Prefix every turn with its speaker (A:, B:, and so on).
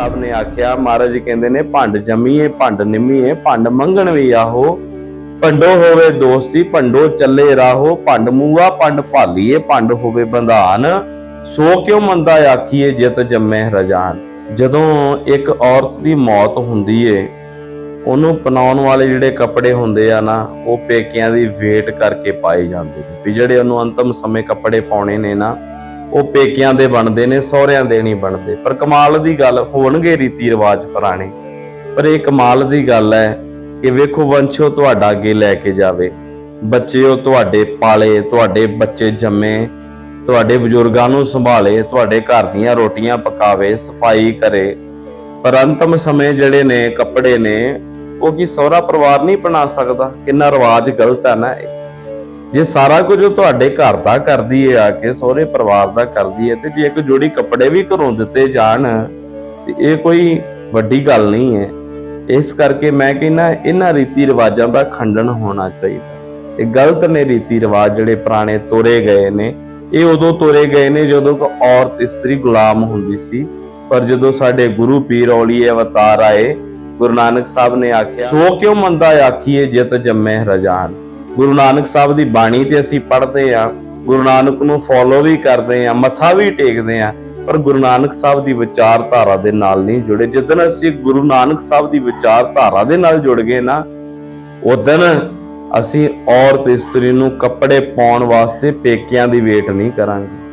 A: ਸਾਹਿਬ ਨੇ ਆਖਿਆ, ਮਹਾਰਾਜ ਜੀ ਕਹਿੰਦੇ ਨੇ, ਭੰਡ ਜੰਮੀਏ ਭੰਡ ਨਿੰਮੀਏ ਭੰਡ ਮੰਗਣ ਵੀ ਆਹੋ। ਭੰਡੋ ਹੋਵੇ ਦੋਸਤੀ, ਭੰਡੋ ਚੱਲੇ ਰਾਹੋ। ਭੰਡ ਮੂਆ, ਭੰਡ ਭਾਲੀਏ ਭੰਡ ਹੋਵੇ ਬੰਧਾਨ। ਸੋ ਕਿਉ ਮੰਦਾ ਆਖੀਏ, ਜਿਤ ਜੰਮੇ ਰਜਾਨ। ਜਦੋਂ ਇੱਕ ਔਰਤ ਦੀ ਮੌਤ ਹੁੰਦੀ ਏ, ਉਹਨੂੰ ਪਨਾਉਣ ਵਾਲੇ ਜਿਹੜੇ ਕੱਪੜੇ ਹੁੰਦੇ ਆ ਨਾ, ਉਹ ਪੇਕਿਆਂ ਦੀ ਵੇਟ ਕਰਕੇ ਪਾਏ ਜਾਂਦੇ ਨੇ। ਵੀ ਜਿਹੜੇ ਉਹਨੂੰ ਅੰਤਮ ਸਮੇਂ ਕੱਪੜੇ ਪਾਉਣੇ ਨੇ ਨਾ ਉਹ ਪੇਕਿਆਂ ਦੇ ਬਣਦੇ ਨੇ, ਸਹੁਰਿਆਂ ਦੇ ਨਹੀਂ ਬਣਦੇ। ਪਰ ਕਮਾਲ ਦੀ ਗੱਲ ਹੋਣਗੇ ਰੀਤੀ ਰਿਵਾਜ ਪੁਰਾਣੇ। ਪਰ ਇਹ ਕਮਾਲ ਦੀ ਗੱਲ ਹੈ ਕਿ ਵੇਖੋ ਵੰਸ਼ੋ ਤੁਹਾਡਾ ਅੱਗੇ ਲੈ ਕੇ ਜਾਵੇ। ਬੱਚੇ ਉਹ ਤੁਹਾਡੇ ਪਾਲੇ, ਤੁਹਾਡੇ ਬੱਚੇ ਜੰਮੇ, ਤੁਹਾਡੇ ਬਜ਼ੁਰਗਾਂ ਨੂੰ ਸੰਭਾਲੇ, ਤੁਹਾਡੇ ਘਰ ਦੀਆਂ ਰੋਟੀਆਂ ਪਕਾਵੇ, ਸਫ਼ਾਈ ਕਰੇ। ਪਰ ਅੰਤਮ ਸਮੇਂ ਜਿਹੜੇ ਨੇ, ਕੱਪੜੇ ਨੇ, ਉਹ ਕੀ ਸਹੁਰਾ ਪਰਿਵਾਰ ਨਹੀਂ ਬਣਾ ਸਕਦਾ? ਕਿੰਨਾ ਰਿਵਾਜ ਗਲਤ ਹੈ ਨਾ ਜੇ ਸਾਰਾ ਕੁਝ ਉਹ ਤੁਹਾਡੇ ਘਰ ਦਾ ਕਰਦੀ ਹੈ ਆ ਕੇ ਸਹੁਰੇ ਪਰਿਵਾਰ ਦਾ ਕਰਦੀ ਹੈ ਤੇ ਜੇ ਇੱਕ ਜੋੜੀ ਕੱਪੜੇ ਵੀ ਘਰੋਂ ਦਿੱਤੇ ਜਾਣ, ਤੇ ਇਹ ਕੋਈ ਵੱਡੀ ਗੱਲ ਨਹੀਂ ਹੈ ਇਸ ਕਰਕੇ ਮੈਂ ਕਹਿੰਦਾ, ਇਹਨਾਂ ਰੀਤੀ ਰਿਵਾਜਾਂ ਦਾ ਖੰਡਨ ਹੋਣਾ ਚਾਹੀਦਾ। ਇਹ ਗਲਤ ਨੇ ਰੀਤੀ ਰਿਵਾਜ ਜਿਹੜੇ ਪੁਰਾਣੇ ਤੋਰੇ ਗਏ ਨੇ। ਇਹ ਉਦੋਂ ਤੋਰੇ ਗਏ ਨੇ ਜਦੋਂ ਕੋ ਔਰਤ ਇਸਤਰੀ ਗੁਲਾਮ ਹੁੰਦੀ ਸੀ। ਪਰ ਜਦੋਂ ਸਾਡੇ ਗੁਰੂ ਪੀਰ ਔਲੀਏ ਅਵਤਾਰ ਆਏ, ਗੁਰੂ ਨਾਨਕ ਸਾਹਿਬ ਨੇ ਆਖਿਆ, ਸੋ ਕਿਉ ਮੰਦਾ ਆਖੀਏ ਜਿਤ ਜੰਮੇ ਰਜਾਨ ਗੁਰੂ ਨਾਨਕ ਸਾਹਿਬ ਦੀ ਬਾਣੀ ਤੇ ਅਸੀਂ ਪੜ੍ਹਦੇ ਆ ਗੁਰੂ ਨਾਨਕ ਨੂੰ ਫੋਲੋ ਵੀ ਕਰਦੇ ਆ ਮੱਥਾ ਵੀ ਟੇਕਦੇ ਆ ਪਰ ਗੁਰੂ ਨਾਨਕ ਸਾਹਿਬ ਦੀ ਵਿਚਾਰਧਾਰਾ ਦੇ ਨਾਲ ਨਹੀਂ ਜੁੜੇ। ਜਦੋਂ ਅਸੀਂ ਗੁਰੂ ਨਾਨਕ ਸਾਹਿਬ ਦੀ ਵਿਚਾਰਧਾਰਾ ਦੇ ਨਾਲ ਜੁੜ ਗਏ ਨਾ ਉਦੋਂ ਅਸੀਂ ਔਰਤ ਇਸਤਰੀ ਨੂੰ ਕੱਪੜੇ ਪਾਉਣ ਵਾਸਤੇ ਪੇਕਿਆਂ ਦੀ ਵੇਟ ਨਹੀਂ ਕਰਾਂਗੇ।